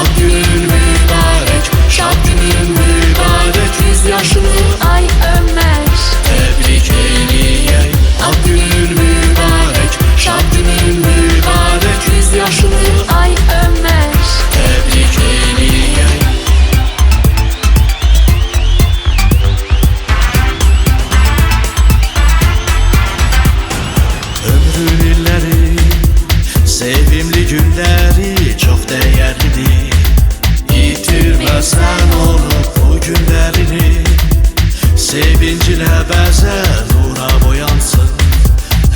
Şad günün mübarek, şad günün mübarek Yüz yaşını Onu bu günlərini Sevincilə bəzən nura boyansın.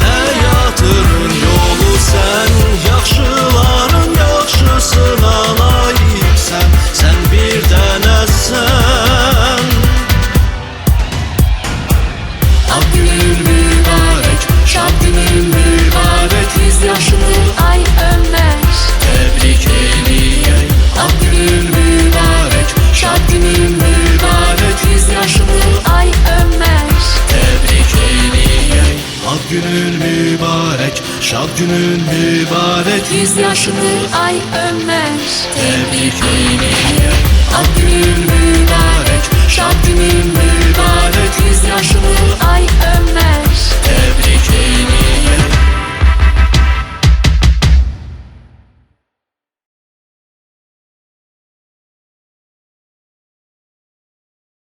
Həyatının yolu sən Yaxşıların yaxşısına layiqsən Sən bir dənəsən Ad günün mübarək, şad günün ay Ömer. Tebrik eyleyək Ad günün mübarək, şad günün mübarək Yüz yaşını ay Ömer. Tebrik eyleyək Ad günün mübarək,